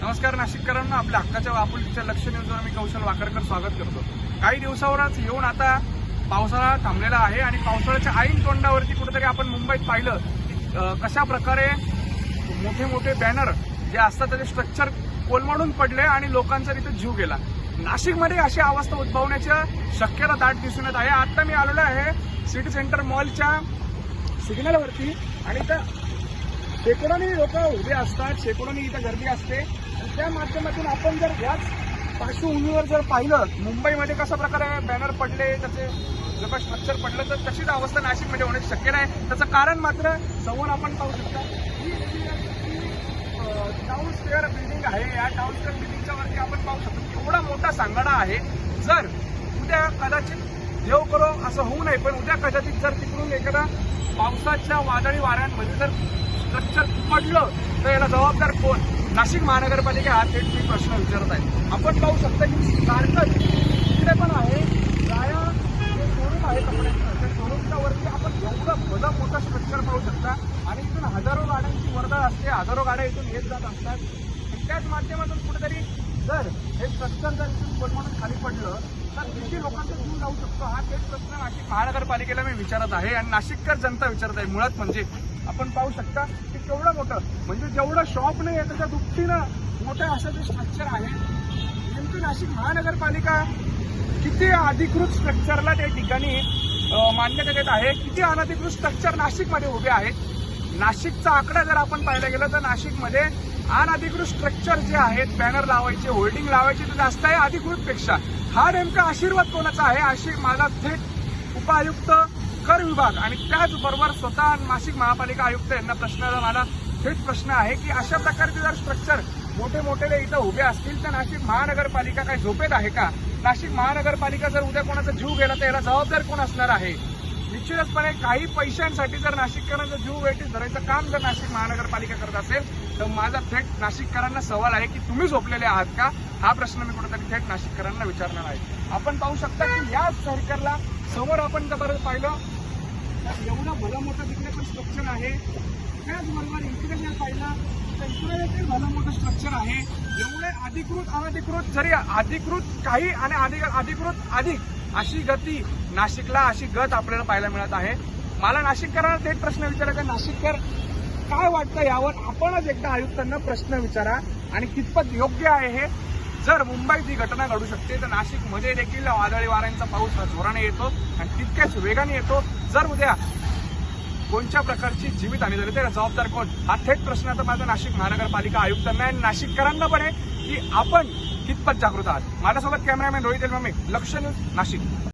नमस्कार नाशिककरांना आपल्या हक्काच्या आपुलकीच्या लक्ष न्यूजवर मी कौशल वाकरकर स्वागत करतो. काही दिवसावरच येऊन आता पावसाळा थांबलेला आहे आणि पावसाळ्याच्या ऐन तोंडावरती कुठेतरी आपण मुंबईत पाहिलं की कशा प्रकारे मोठे मोठे बॅनर जे असतात त्याचे स्ट्रक्चर कोलमडून पडले आणि लोकांचा तिथे जीव गेला. नाशिकमध्ये अशी अवस्था उद्भवण्याच्या शक्यता दाट दिसून येत आहे. आता मी आलेलो आहे सिटी सेंटर मॉलच्या सिग्नलवरती आणि इथं शेकडोनी लोक उभे असतात शेकडोनी इथं गर्दी असते. आणि त्या माध्यमातून आपण जर याच पार्श्वभूमीवर जर पाहिलं मुंबईमध्ये कशा प्रकारे बॅनर पडले त्याचे जर स्ट्रक्चर पडलं तर तशीच अवस्था नाशिकमध्ये होण्याची शक्य नाही त्याचं कारण मात्र समोर आपण पाहू शकता ही टाउन स्क्वेअर बिल्डिंग आहे. या टाउन स्क्वेअर बिल्डिंगच्या वरती आपण पाहू शकतो एवढा मोठा सांगाडा आहे. जर उद्या कदाचित देव करो असं होऊ नये पण उद्या कदाचित जर तिकडून एखादा पावसाच्या वादळी वाऱ्यांमध्ये जर स्ट्रक्चर पडलं तर याला जबाबदार कोण? नाशिक महानगरपालिका हा थेट मी प्रश्न विचारत आहे. आपण पाहू शकता की सारखंच इकडे पण आहे राया जे शोरूम आहे कपड्याचं त्या शोरूमच्या वरती आपण एवढं भलं मोठं स्ट्रक्चर पाहू शकता. आणि इथून हजारो गाड्यांची वर्दळ असते हजारो गाड्या इथून येत जात असतात. त्याच माध्यमातून कुठेतरी जर हे स्ट्रक्चर जर इथून कोलमडून खाली पडलं तर किती लोकांचा जीव जाऊ शकतो? हा थेट प्रश्न नाशिक महानगरपालिकेला मी विचारत आहे आणि नाशिककर जनता विचारत आहे. मुळात म्हणजे आपण पाहू शकता की केवढं मोठं म्हणजे जेवढं शॉप नाही आहे त्याच्या दुपटीनं मोठं असं जे स्ट्रक्चर आहे नेमकं नाशिक महानगरपालिका किती अधिकृत स्ट्रक्चरला त्या ठिकाणी मान्यता देत आहे? किती अनधिकृत स्ट्रक्चर नाशिकमध्ये उभे आहेत? नाशिकचा आकडा जर आपण पाहायला गेलं तर नाशिकमध्ये अनधिकृत स्ट्रक्चर जे आहेत बॅनर लावायचे होल्डिंग लावायचे ते जास्त आहे अधिकृतपेक्षा. हा नेमका आशीर्वाद कोणाचा आहे अशी माझा थेट उपायुक्त कर विभाग आणि त्याचबरोबर स्वतः नाशिक महापालिका आयुक्त यांना प्रश्न मला थेट प्रश्न आहे की अशा प्रकारचे जर स्ट्रक्चर मोठे मोठे इथं उभे असतील तर नाशिक महानगरपालिका काय झोपेत आहे का? नाशिक महानगरपालिका जर उद्या कोणाचा जीव गेला तर याला जबाबदार कोण असणार आहे? निश्चितपणे काही पैशांसाठी जर नाशिककरांचा जीव वेटीस धरायचं काम जर नाशिक महानगरपालिका करत असेल तर माझा थेट नाशिककरांना सवाल आहे की तुम्ही झोपलेले आहात का? हा प्रश्न मी कुठेतरी थेट नाशिककरांना विचारणार आहे. आपण पाहू शकता की याच सरकारला समोर आपण जर पाहिलं तर एवढं भलं मोठं तिकडे पण स्ट्रक्चर आहे. त्याचबरोबर इकडे जर पाहिलं तर इकडे देखील भलं मोठं स्ट्रक्चर आहे. एवढे अधिकृत अनधिकृत जरी अधिकृत काही आणि अधिक अधिकृत अधिक अशी गती नाशिकला अशी गत आपल्याला पाहायला मिळत आहे. मला नाशिककरांना थेट प्रश्न विचारायचा नाशिककर काय वाटतं यावर आपणच एकदा आयुक्तांना प्रश्न विचारा आणि कितपत योग्य आहे हे? जर मुंबईत ही घटना घडू शकते तर नाशिकमध्ये देखील वादळी वाऱ्यांचा पाऊस जोराने येतो आणि तितक्याच वेगाने येतो. जर उद्या कोणत्या प्रकारची जीवित जीवितहानी झाली त्याला जबाबदार कोण? हा थेट प्रश्न आता माझा नाशिक महानगरपालिका आयुक्तांना आणि नाशिककरांना पण आहे की आपण कितपत जागृत आहात माझ्यासोबत कॅमेरामॅन रोहित एलमामे लक्ष न्यूज नाशिक